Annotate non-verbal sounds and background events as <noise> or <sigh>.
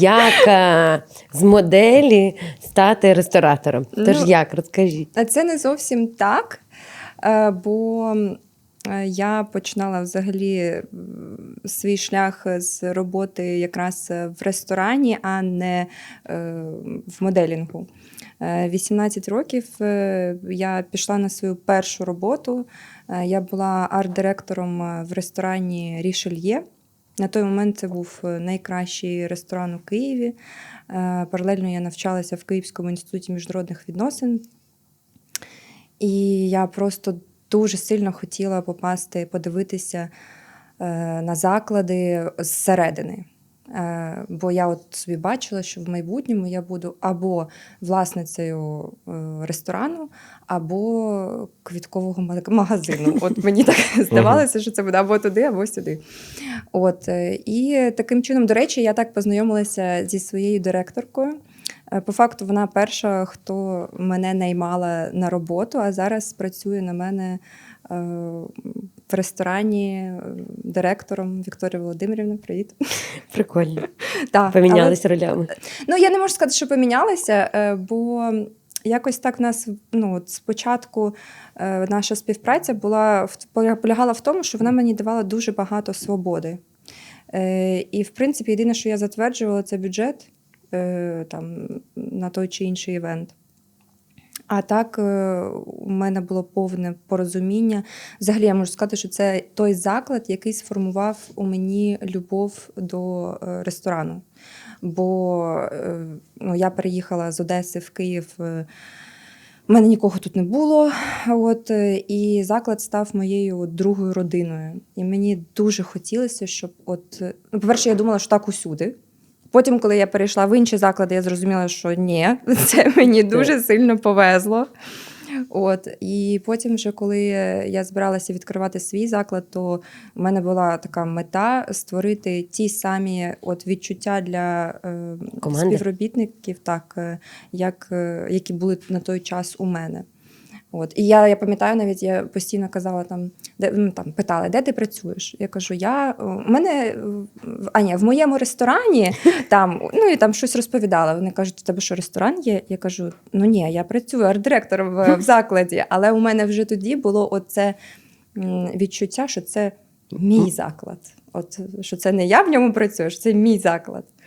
як е, з моделі стати ресторатором. Тож Ну, як, розкажіть. А це не зовсім так, е, бо е, я починала взагалі свій шлях з роботи якраз в ресторані, а не е, в моделінгу. Е, 18 років е, я пішла на свою першу роботу. Е, Я була арт-директором е, в ресторані Рішельє. На той момент це був е, найкращий ресторан у Києві. Е, Паралельно я навчалася в Київському інституті міжнародних відносин. І я просто дуже сильно хотіла попасти, подивитися е, на заклади зсередини. Е, бо я от собі бачила, що в майбутньому я буду або власницею е, ресторану, або квіткового <laughs> магазину. От мені так здавалося, що це буде або туди, або сюди. От, е, і таким чином, до речі, я так познайомилася зі своєю директоркою. Е, По факту, вона перша, хто мене наймала на роботу, а зараз працює на мене е, в ресторані е, директором Вікторія Володимирівна. Привіт. Прикольно. <laughs> Так, Помінялися ролями. ну, я не можу сказати, що помінялися, бо якось так в нас ну, от спочатку е, наша співпраця була полягала в тому, що вона мені давала дуже багато свободи. Е, І, в принципі, єдине, що я затверджувала, це бюджет там, на той чи інший івент. А так, е, у мене було повне порозуміння. Взагалі, я можу сказати, що це той заклад, який сформував у мені любов до е, ресторану. Бо е, ну, я переїхала з Одеси в Київ. е, У мене нікого тут не було. От, е, і заклад став моєю другою родиною. І мені дуже хотілося, щоб, от, е, ну, по-перше, я думала, що так усюди. Потім, коли я перейшла в інші заклади, я зрозуміла, що ні, <laughs> це мені дуже сильно повезло. От і потім, вже коли я збиралася відкривати свій заклад, то в мене була така мета створити ті самі от відчуття для е, співробітників, так е, як, е, які були на той час у мене. От і я, я пам'ятаю, навіть я постійно казала там, де ну, там питали, де ти працюєш? Я кажу, я у мене а ні, в моєму ресторані там ну і там щось розповідала. Вони кажуть, у тебе що ресторан є? Я кажу, ну ні, я працюю арт-директором в, в закладі, але у мене вже тоді було оце відчуття, що це мій заклад. От що це не я в ньому працюю, що це мій заклад.